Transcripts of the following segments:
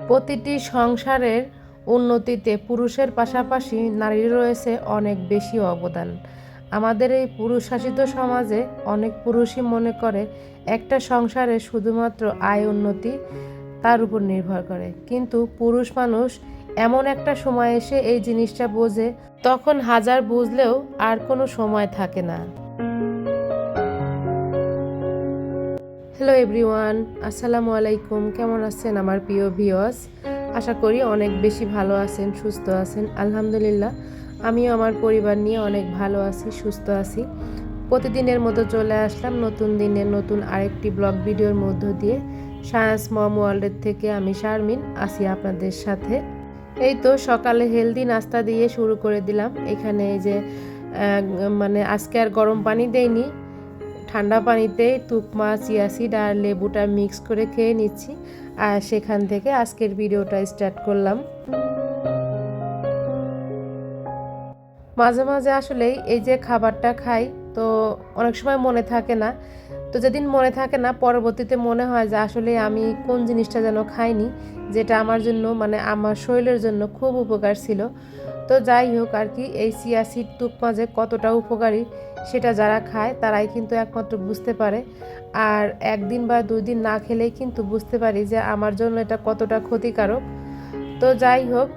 প্রতিটি সংসারের উন্নতিতে পুরুষের পাশাপাশি নারীর রয়েছে অনেক বেশি অবদান। আমাদের এই পুরুষ শাসিত সমাজে অনেক পুরুষই মনে করে, একটা সংসারে শুধুমাত্র আয় উন্নতি তার উপর নির্ভর করে। কিন্তু পুরুষ মানুষ এমন একটা সময় এসে এই জিনিসটা বোঝে, তখন হাজার বুঝলেও আর কোনো সময় থাকে না। হ্যালো এভরিওয়ান আসসালামু আলাইকুম কেমন আছেন আমার প্রিয় ভিওয়াস আশা করি অনেক বেশি ভালো আছেন, সুস্থ আছেন। আলহামদুলিল্লাহ, আমিও আমার পরিবার নিয়ে অনেক ভালো আছি, সুস্থ আছি। প্রতিদিনের মতো চলে আসলাম নতুন দিনে নতুন আরেকটি ব্লগ ভিডিওর মধ্য দিয়ে। সায়েন্স মম ওয়ার্ল্ডের থেকে আমি শারমিন আসি আপনাদের সাথে। এই তো সকালে হেলদি নাস্তা দিয়ে শুরু করে দিলাম। এখানে এই যে মানে আজকে আর গরম পানি দেয়নি ঠান্ডা পানিতে তুকমা চিয়াসিড আর লেবুটা মিক্স করে খেয়ে নিচ্ছি। আর সেখান থেকে আজকের ভিডিওটা স্টার্ট করলাম। মাঝে মাঝে আসলেই এই যে খাবারটা খাই, তো অনেক সময় মনে থাকে না। তো যেদিন মনে থাকে না, পরবর্তীতে মনে হয় যে আসলে আমি কোন জিনিসটা যেন খাইনি, যেটা আমার জন্য মানে আমার শরীরের জন্য খুব উপকার ছিল। তো যাই হোক আর কি, এই সিয়াসিড তুকমা যে কতটা উপকারী সেটা যারা খায় তারাই কিন্তু একমাত্র বুঝতে পারে। আর একদিন বা দুই দিন না খেলেই কিন্তু বুঝতে পারি যে আমার জন্য এটা কতটা ক্ষতিকারক। তো যাই হোক,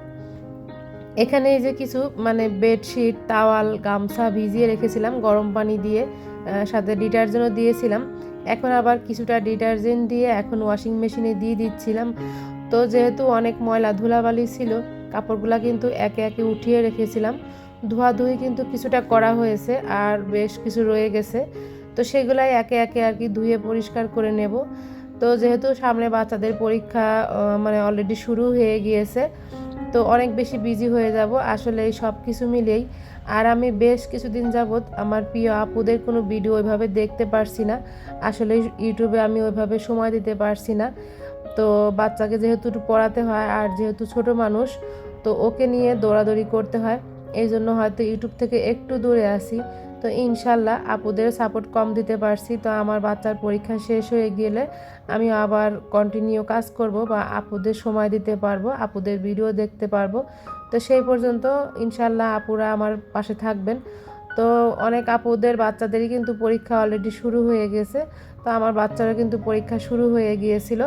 এখানে এই যে কিছু মানে বেডশিট তাওয়াল গামছা ভিজিয়ে রেখেছিলাম, গরম পানি দিয়ে সাথে ডিটারজেন্টও দিয়েছিলাম। এখন আবার কিছুটা ডিটারজেন্ট দিয়ে এখন ওয়াশিং মেশিনে দিয়ে দিচ্ছিলাম। তো যেহেতু অনেক ময়লা ধুলাবালি ছিল কাপড়গুলা কিন্তু একে একে উঠিয়ে রেখেছিলাম। ধোয়াধুয়ি কিন্তু কিছুটা করা হয়েছে আর বেশ কিছু রয়ে গেছে। তো সেগুলাই একে একে আর কি ধুয়ে পরিষ্কার করে নেব। তো যেহেতু সামনে বাচ্চাদের পরীক্ষা মানে অলরেডি শুরু হয়ে গিয়েছে, তো অনেক বেশি বিজি হয়ে যাব। আসলে সব কিছু মিলেই। আর আমি বেশ কিছুদিন যাবৎ আমার প্রিয় আপুদের কোনো ভিডিও ওইভাবে দেখতে পারছি না। আসলে ইউটিউবে আমি ওইভাবে সময় দিতে পারছি না। তো বাচ্চাকে যেহেতু পড়াতে হয় আর যেহেতু ছোট মানুষ, তো ওকে নিয়ে দৌড়াদৌড়ি করতে হয়। এই জন্য হয়তো ইউটিউব থেকে একটু দূরে আসি তো ইনশাল্লাহ আপুদের সাপোর্ট কম দিতে পারছি। তো আমার বাচ্চার পরীক্ষা শেষ হয়ে গেলে আমি আবার কন্টিনিউ কাজ করব বা আপুদের সময় দিতে পারব, আপুদের ভিডিও দেখতে পারব। তো সেই পর্যন্ত ইনশাল্লাহ আপুরা আমার পাশে থাকবেন। তো অনেক আপুদের বাচ্চাদেরই কিন্তু পরীক্ষা অলরেডি শুরু হয়ে গেছে। তো আমার বাচ্চারও কিন্তু পরীক্ষা শুরু হয়ে গিয়েছিল।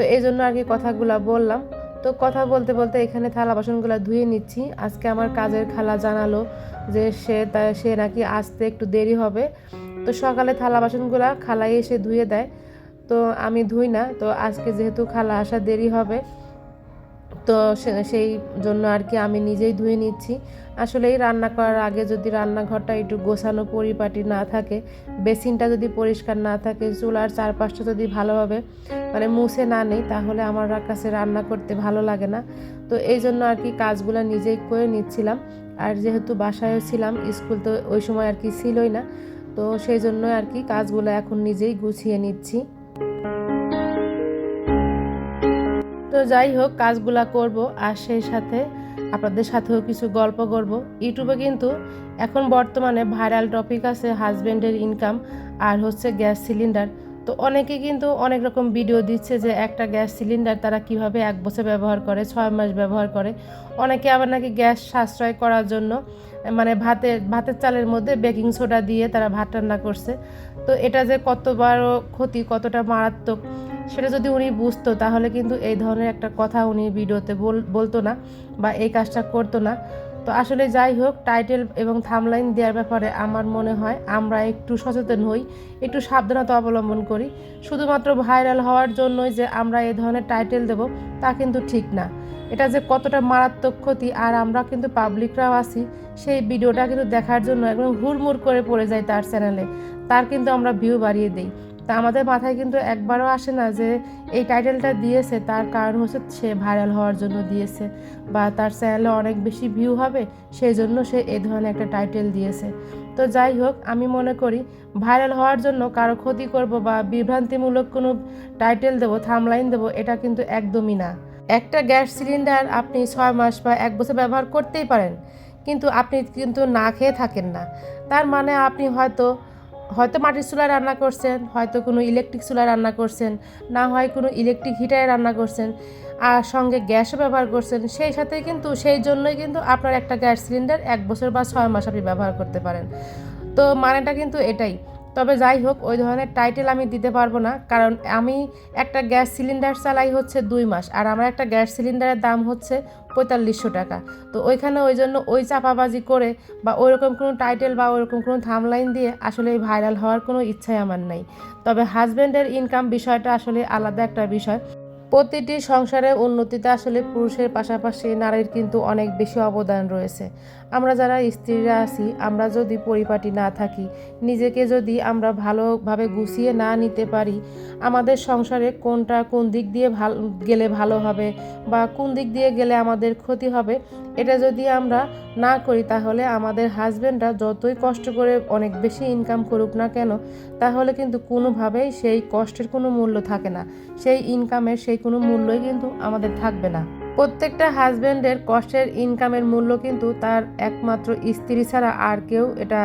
তো এই জন্য আর কি কথাগুলো বললাম। তো কথা বলতে বলতে এখানে থালা বাসনগুলো ধুয়ে নিচ্ছি। আজকে আমার কাজের খালা জানালো যে সে তা সে নাকি আসতে একটু দেরি হবে। তো সকালে থালা বাসনগুলো খালাই এসে ধুয়ে দেয়। তো আমি ধুই না। তো আজকে যেহেতু খালা আসা দেরি হবে তো সেই জন্য আর কি আমি নিজেই ধুয়ে নিচ্ছি। আসলে এই রান্না করার আগে যদি রান্নাঘরটা একটু গোছানো পরিপাটি না থাকে, বেসিনটা যদি পরিষ্কার না থাকে, চুলার চারপাশটা যদি ভালোভাবে মানে মুছে না নেই, তাহলে আমার কাছে রান্না করতে ভালো লাগে না। তো এই জন্য আর কি কাজগুলো নিজেই করে নিচ্ছিলাম। আর যেহেতু বাসায়ও ছিলাম, স্কুল তো ওই সময় আর কি ছিলই না, তো সেই জন্য আর কি কাজগুলো এখন নিজেই গুছিয়ে নিচ্ছি। তো যাই হোক, কাজগুলা করব আর সেই সাথে আপনাদের সাথেও কিছু গল্প করব। ইউটিউবে কিন্তু এখন বর্তমানে ভাইরাল টপিক আছে হাজব্যান্ডের ইনকাম আর হচ্ছে গ্যাস সিলিন্ডার তো অনেকে কিন্তু অনেক রকম ভিডিও দিচ্ছে যে একটা গ্যাস সিলিন্ডার তারা কীভাবে এক বছর ব্যবহার করে, ছয় মাস ব্যবহার করে। অনেকে আবার নাকি গ্যাস সাশ্রয় করার জন্য মানে ভাতের ভাতের চালের মধ্যে বেকিং সোডা দিয়ে তারা ভাত রান্না করছে। তো এটা যে কত বড় ক্ষতি, কতটা মারাত্মক সেটা যদি উনি বুঝতো, তাহলে কিন্তু এই ধরনের একটা কথা উনি ভিডিওতে বল- বলতো না বা এই কাজটা করতো না। তো আসলে যাই হোক, টাইটেল এবং থামলাইন দেওয়ার ব্যাপারে আমার মনে হয় আমরা একটু সচেতন হই, একটু সাবধানতা অবলম্বন করি। শুধুমাত্র ভাইরাল হওয়ার জন্যই যে আমরা এই ধরনের টাইটেল দেব, তা কিন্তু ঠিক না। এটা যে কতটা মারাত্মক ক্ষতি, আর আমরা কিন্তু পাবলিকরাও আছি, সেই ভিডিওটা কিন্তু দেখার জন্য একদম হুড়মুড় করে পড়ে যায় তার চ্যানেলে। তার কিন্তু আমরা ভিউ বাড়িয়ে দিই। তা আমাদের মাথায় কিন্তু একবারও আসে না যে এই টাইটেলটা দিয়েছে, তার কারণ হচ্ছে সে ভাইরাল হওয়ার জন্য দিয়েছে বা তার চ্যানেলে অনেক বেশি ভিউ হবে সেই জন্য সে এই ধরনের একটা টাইটেল দিয়েছে। তো যাই হোক, আমি মনে করি ভাইরাল হওয়ার জন্য কারও ক্ষতি করব বা বিভ্রান্তিমূলক কোনো টাইটেল দেবো থামলাইন দেবো, এটা কিন্তু একদমই না। একটা গ্যাস সিলিন্ডার আপনি ছয় মাস বা এক বছর ব্যবহার করতেই পারেন, কিন্তু আপনি কিন্তু না খেয়ে থাকেন না। তার মানে আপনি হয়তো হয়তো মাটির চুলায় রান্না করছেন, হয়তো কোনো ইলেকট্রিক চুলায় রান্না করছেন, না হয় কোনো ইলেকট্রিক হিটারে রান্না করছেন, আর সঙ্গে গ্যাসও ব্যবহার করছেন, সেই সাথে কিন্তু, সেই জন্যই কিন্তু আপনার একটা গ্যাস সিলিন্ডার এক বছর বা ছয় মাস আপনি ব্যবহার করতে পারেন। তো মানেটা কিন্তু এটাই তবে যাই হোক, ওই ধরনের টাইটেল আমি দিতে পারব না, কারণ আমি একটা গ্যাস সিলিন্ডার চালাই হচ্ছে দুই মাস, আর আমার একটা গ্যাস সিলিন্ডারের দাম হচ্ছে পঁয়তাল্লিশশো টাকা। তো ওইখানে ওই জন্য ওই চাপাবাজি করে বা ওইরকম কোনো টাইটেল বা ওইরকম কোনো থামলাইন দিয়ে আসলে এই ভাইরাল হওয়ার কোনো ইচ্ছাই আমার নাই। তবে হাজব্যান্ডের ইনকাম বিষয়টা আসলে আলাদা একটা বিষয়। প্রতিটি সংসারের উন্নতিতে আসলে পুরুষের পাশাপাশি নারীর কিন্তু অনেক বেশি অবদান রয়েছে। আমরা যারা স্ত্রীরা আছি, আমরা যদি পরিপাটি না থাকি, নিজেকে যদি আমরা ভালোভাবে গুছিয়ে না নিতে পারি, আমাদের সংসারে কোনটা কোন দিক দিয়ে ভালো, গেলে ভালো হবে বা কোন দিক দিয়ে গেলে আমাদের ক্ষতি হবে এটা যদি আমরা না করি, তাহলে আমাদের হাজব্যান্ডরা যতই কষ্ট করে অনেক বেশি ইনকাম করুক না কেন, তাহলে কিন্তু কোনোভাবেই সেই কষ্টের কোনো মূল্য থাকে না। সেই ইনকামের সেই কোনো মূল্যই কিন্তু আমাদের থাকবে না। প্রত্যেকটা হাজব্যান্ডের কষ্টের ইনকামের মূল্য কিন্তু তার একমাত্র স্ত্রী ছাড়া আর কেউ এটা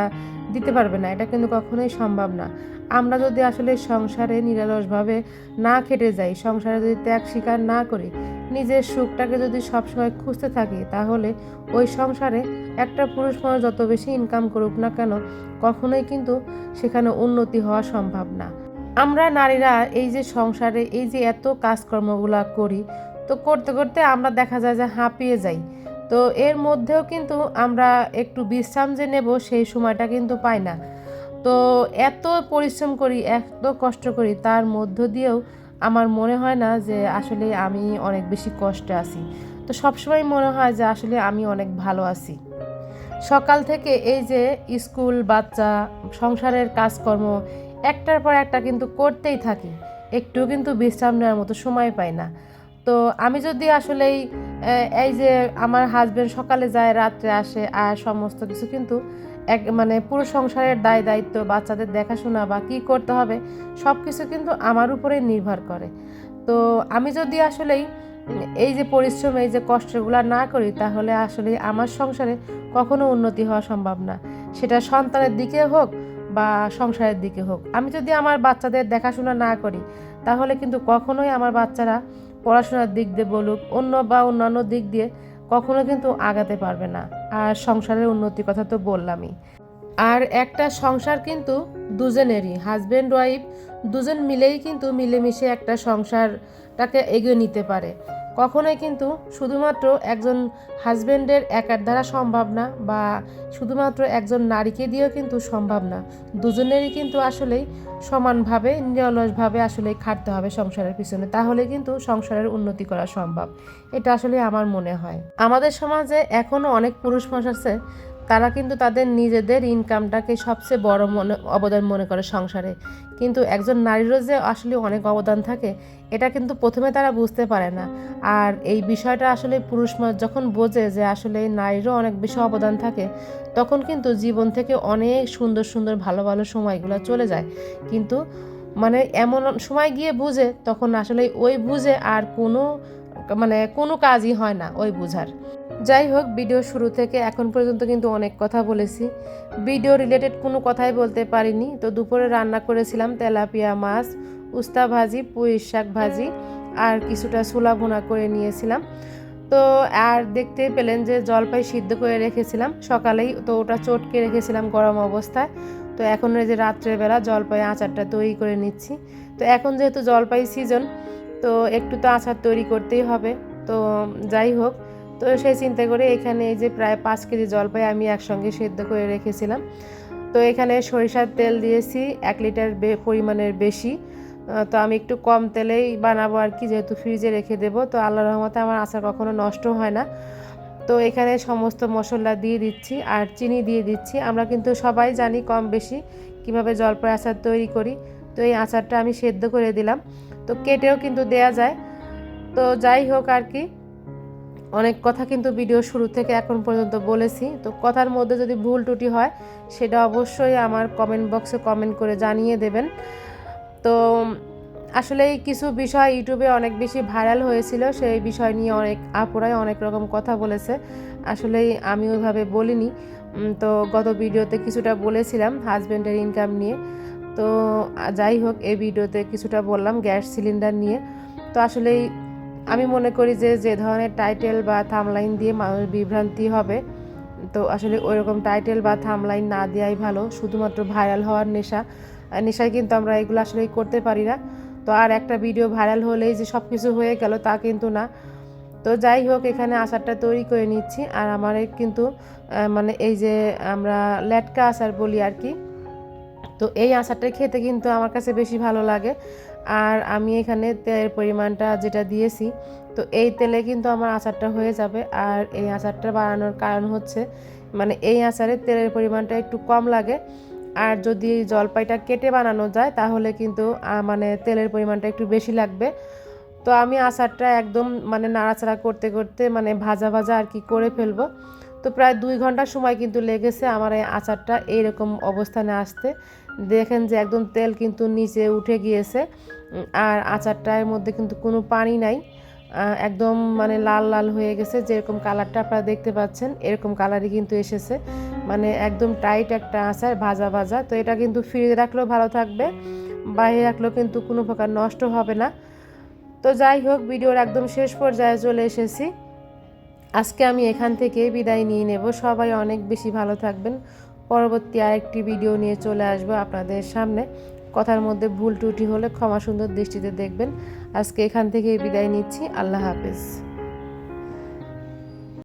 দিতে পারবে না, এটা কিন্তু কখনোই সম্ভব না। আমরা যদি আসলে সংসারে নিরালসভাবে না খেটে যাই, সংসারে যদি ত্যাগ স্বীকার না করি, নিজের সুখটাকে যদি সবসময় খুঁজতে থাকি, তাহলে ওই সংসারে একটা পুরুষ মানুষ যত বেশি ইনকাম করুক না কেন, কখনোই কিন্তু সেখানে উন্নতি হওয়া সম্ভব না। আমরা নারীরা এই যে সংসারে এই যে এত কাজকর্মগুলো করি, তো করতে করতে আমরা দেখা যায় যে হাঁপিয়ে যাই। তো এর মধ্যেও কিন্তু আমরা একটু বিশ্রাম যে নেব, সেই সময়টা কিন্তু পাই না। তো এত পরিশ্রম করি, এত কষ্ট করি, তার মধ্য দিয়েও আমার মনে হয় না যে আসলে আমি অনেক বেশি কষ্টে আছি। তো সবসময় মনে হয় যে আসলে আমি অনেক ভালো আছি। সকাল থেকে এই যে স্কুল, বাচ্চা, সংসারের কাজকর্ম, একটার পর একটা কিন্তু করতেই থাকি। একটু কিন্তু বিশ্রাম নেওয়ার মতো সময় পাই না। তো আমি যদি আসলেই এই যে আমার হাজব্যান্ড সকালে যায়, রাত্রে আসে আর সমস্ত কিছু কিন্তু এক মানে পুরো সংসারের দায় দায়িত্ব, বাচ্চাদের দেখাশোনা বা কী করতে হবে সব কিছু কিন্তু আমার উপরে নির্ভর করে। তো আমি যদি আসলেই এই যে পরিশ্রম, এই যে কষ্টগুলো না করি, তাহলে আসলে আমার সংসারে কখনো উন্নতি হওয়া সম্ভব না। সেটা সন্তানের দিকে হোক বা সংসারের দিকে হোক। আমি যদি আমার বাচ্চাদের দেখাশোনা না করি, তাহলে কিন্তু কখনোই আমার বাচ্চারা পড়াশোনার দিক দিয়ে বলুক, অন্য বা অন্যান্য দিক দিয়ে কখনো কিন্তু আগাতে পারবে না। আর সংসারের উন্নতির কথা তো বললামই। আর একটা সংসার কিন্তু দুজনেরই হাজব্যান্ড ওয়াইফ দুজন মিলেই কিন্তু মিলেমিশে একটা সংসারটাকে এগিয়ে নিতে পারে। কখনোই কিন্তু শুধুমাত্র একজন হাজব্যান্ডের একার দ্বারা সম্ভব না বা শুধুমাত্র একজন নারীকে দিয়েও কিন্তু সম্ভব না। দুজনেরই কিন্তু আসলেই সমানভাবে, নিরলসভাবে আসলে খাটতে হবে সংসারের পিছনে। তাহলে কিন্তু সংসারের উন্নতি করা সম্ভব। এটা আসলে আমার মনে হয়। আমাদের সমাজে এখনও অনেক পুরুষ মানুষ আছে তারা কিন্তু তাদের নিজেদের ইনকামটাকে সবচেয়ে বড় মনে, অবদান মনে করে সংসারে। কিন্তু একজন নারীরও যে আসলে অনেক অবদান থাকে, এটা কিন্তু প্রথমে তারা বুঝতে পারে না। আর এই বিষয়টা আসলে পুরুষ যখন বোঝে যে আসলে নারীরও অনেক বেশি অবদান থাকে, তখন কিন্তু জীবন থেকে অনেক সুন্দর সুন্দর, ভালো ভালো সময়গুলো চলে যায়। কিন্তু মানে এমন সময় গিয়ে বুঝে, তখন আসলে ওই বুঝে আর কোনো মানে কোনো কাজই হয় না ওই বুঝার। যাই হোক, ভিডিও শুরু থেকে এখন পর্যন্ত কিন্তু অনেক কথা বলেছি। ভিডিও রিলেটেড কোনো কথাই বলতে পারিনি। তো দুপুরে রান্না করেছিলাম তেলাপিয়া মাছ, উস্তা ভাজি, পুঁই শাক ভাজি, আর কিছুটা ছোলা ভুনা করে নিয়েছিলাম। তো আর দেখতে পেলেন যে জলপাই সিদ্ধ করে রেখেছিলাম। সকালেই তো ওটা চটকে রেখেছিলাম গরম অবস্থায়। তো এখন যে রাত্রেবেলা জলপাই আচারটা তৈরি করে নিচ্ছি। তো এখন যেহেতু জলপাই সিজন তো একটু তো আচার তৈরি করতেই হবে। তো যাই হোক, তো সেই চিন্তা করে এখানে এই যে প্রায় পাঁচ কেজি জলপাই আমি একসঙ্গে সেদ্ধ করে রেখেছিলাম। তো এখানে সরিষার তেল দিয়েছি, এক লিটার পরিমাণের বেশি। তো আমি একটু কম তেলেই বানাবো আর কি, যেহেতু ফ্রিজে রেখে দেবো। তো আল্লাহ রহমতে আমার আচার কখনো নষ্ট হয় না। তো এখানে সমস্ত মশলা দিয়ে দিচ্ছি আর চিনি দিয়ে দিচ্ছি। আমরা কিন্তু সবাই জানি কম বেশি কীভাবে জলপাই আচার তৈরি করি। তো এই আচারটা আমি সেদ্ধ করে দিলাম। তো কেটেও কিন্তু দেয়া যায়। তো যাই হোক আর কি, অনেক কথা কিন্তু ভিডিও শুরু থেকে এখন পর্যন্ত বলেছি। তো কথার মধ্যে যদি ভুল টুটি হয়, সেটা অবশ্যই আমার কমেন্ট বক্সে কমেন্ট করে জানিয়ে দেবেন। তো আসলে এই কিছু বিষয় ইউটিউবে অনেক বেশি ভাইরাল হয়েছিল, সেই বিষয় নিয়ে অনেক আপুরাই অনেক রকম কথা বলেছে। আসলে আমি ওইভাবে বলিনি। তো গত ভিডিওতে কিছুটা বলেছিলাম হাজব্যান্ডের ইনকাম নিয়ে। তো যাই হোক, এই ভিডিওতে কিছুটা বললাম গ্যাস সিলিন্ডার নিয়ে। তো আসলেই আমি মনে করি যে যে ধরনের টাইটেল বা থামলাইন দিয়ে মানুষ বিভ্রান্তি হবে, তো আসলে ওইরকম টাইটেল বা থামলাইন না দেওয়াই ভালো। শুধুমাত্র ভাইরাল হওয়ার নেশা নেশায় কিন্তু আমরা এগুলো আসলে করতে পারি না। তো আর একটা ভিডিও ভাইরাল হলেই যে সব কিছু হয়ে গেল তা কিন্তু না। তো যাই হোক, এখানে আচারটা তৈরি করে নিচ্ছি। আর আমার কিন্তু মানে এই যে আমরা ল্যাটকা আচার বলি আর কি তো এই আচারটা খেতে কিন্তু আমার কাছে বেশি ভালো লাগে। আর আমি এখানে তেলের পরিমাণটা যেটা দিয়েছি, তো এই তেলে কিন্তু আমার আচারটা হয়ে যাবে। আর এই আচারটা বানানোর কারণ হচ্ছে মানে এই আচারে তেলের পরিমাণটা একটু কম লাগে। আর যদি জলপাইটা কেটে বানানো যায়, তাহলে কিন্তু মানে তেলের পরিমাণটা একটু বেশি লাগবে। তো আমি আচারটা একদম মানে নাড়াচাড়া করতে করতে মানে ভাজা ভাজা আর কি করে ফেলব। তো প্রায় দুই ঘণ্টা সময় কিন্তু লেগেছে আমার এই আচারটা এইরকম অবস্থানে আসতে। দেখেন যে একদম তেল কিন্তু নিচে উঠে গিয়েছে আর আচারটার মধ্যে কিন্তু কোনো পানি নাই একদম মানে লাল লাল হয়ে গেছে, যেরকম কালারটা আপনারা দেখতে পাচ্ছেন, এরকম কালারই কিন্তু এসেছে মানে একদম টাইট একটা আচার, ভাজা ভাজা, তো এটা কিন্তু ফ্রিজে রাখলেও ভালো থাকবে, বাইরে রাখলেও কিন্তু কোনো প্রকার নষ্ট হবে না। তো যাই হোক, ভিডিওর একদম শেষ পর্যায়ে চলে এসেছি। আজকে আমি এখান থেকে বিদায় নিয়ে নেব। সবাই অনেক বেশি ভালো থাকবেন। পরবর্তী আরেকটি ভিডিও নিয়ে চলে আসব আপনাদের সামনে। কথার মধ্যে ভুল ত্রুটি হলে ক্ষমা সুন্দর দৃষ্টিতে দেখবেন। আজকে এখান থেকে বিদায় নিচ্ছি। আল্লাহ হাফেজ।